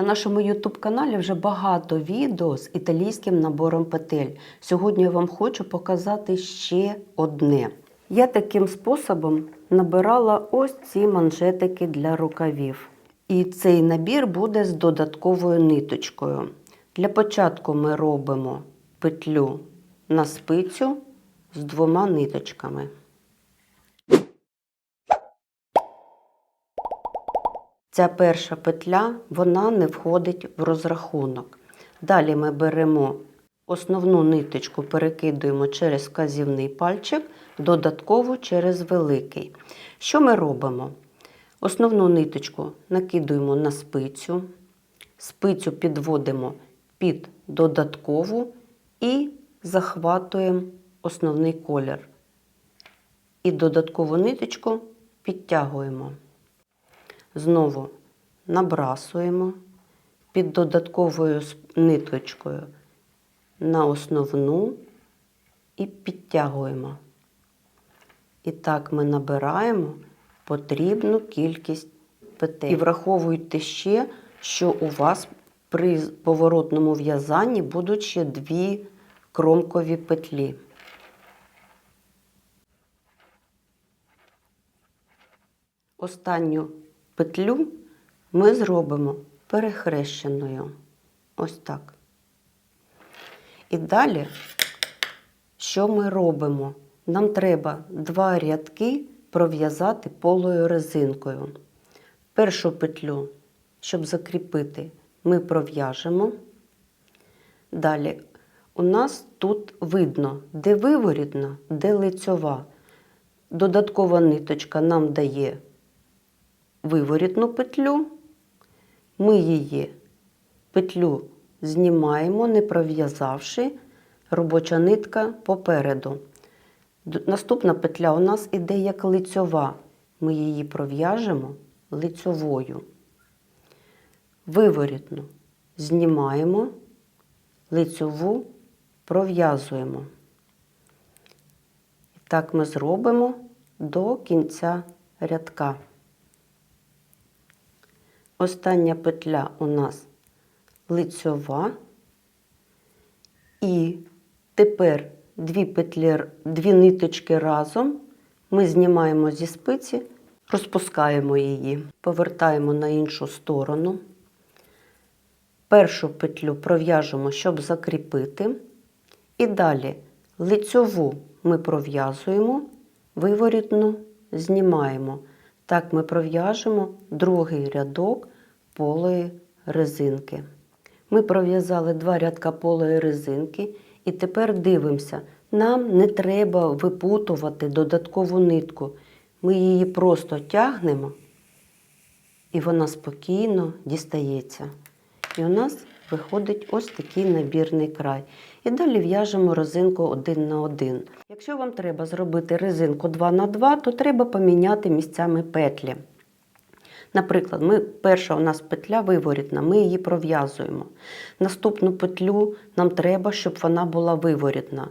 На нашому YouTube каналі вже багато відео з італійським набором петель. Сьогодні я вам хочу показати ще одне. Я таким способом набирала ось ці манжетики для рукавів. І цей набір буде з додатковою ниточкою. Для початку ми робимо петлю на спицю з двома ниточками. Ця перша петля вона не входить в розрахунок. Далі ми беремо основну ниточку, перекидуємо через вказівний пальчик, додаткову через великий. Що ми робимо? Основну ниточку накидуємо на спицю, спицю підводимо під додаткову і захватуємо основний колір. І додаткову ниточку підтягуємо. Знову набрасуємо під додатковою ниточкою на основну і підтягуємо. І так ми набираємо потрібну кількість петель. І враховуйте ще, що у вас при поворотному в'язанні будуть ще дві кромкові петлі. Останню петлю ми зробимо перехрещеною. Ось так. І далі, що ми робимо? Нам треба два рядки пров'язати полою резинкою. Першу петлю, щоб закріпити, ми пров'яжемо. Далі у нас тут видно, де виворітна, де лицьова. Додаткова ниточка нам дає виворітну петлю, ми її петлю знімаємо, не пров'язавши, робоча нитка попереду. Наступна петля у нас іде як лицьова. Ми її пров'яжемо лицьовою. Виворітну знімаємо, лицьову пров'язуємо. Так ми зробимо до кінця рядка. Остання петля у нас лицьова. І тепер дві петлі, дві ниточки разом ми знімаємо зі спиці, розпускаємо її, повертаємо на іншу сторону. Першу петлю пров'яжемо, щоб закріпити. І далі лицьову ми пров'язуємо, виворітну знімаємо. Так ми пров'яжемо другий рядок полої резинки. Ми пров'язали два рядка полої резинки, і тепер дивимося, нам не треба випутувати додаткову нитку. Ми її просто тягнемо, і вона спокійно дістається. І у нас виходить ось такий набірний край. І далі в'яжемо резинку один на один. Якщо вам треба зробити резинку 2 на 2, то треба поміняти місцями петлі. Наприклад, ми, перша у нас петля виворітна, ми її пров'язуємо. Наступну петлю нам треба, щоб вона була виворітна.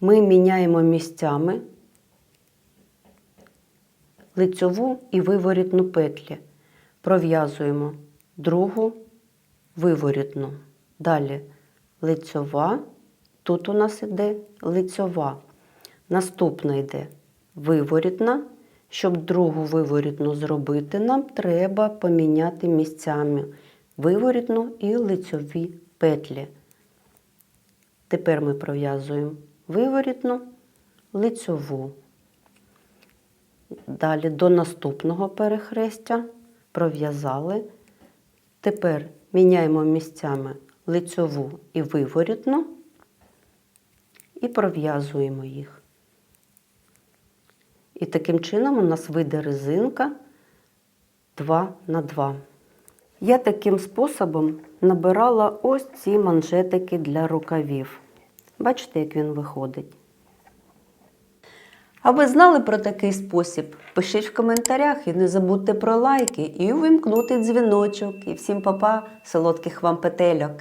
Ми міняємо місцями лицьову і виворітну петлі. Пров'язуємо другу виворітну. Далі лицьова. Тут у нас йде лицьова. Наступна йде виворітна. Щоб другу виворітну зробити, нам треба поміняти місцями виворітну і лицьові петлі. Тепер ми пров'язуємо виворітну, лицьову. Далі до наступного перехрестя пров'язали. Тепер міняємо місцями лицьову і виворітну і пров'язуємо їх. І таким чином у нас вийде резинка 2 на 2. Я таким способом набирала ось ці манжетики для рукавів. Бачите, як він виходить. А ви знали про такий спосіб? Пишіть в коментарях і не забудьте про лайки і увімкнути дзвіночок. І всім папа, солодких вам петельок!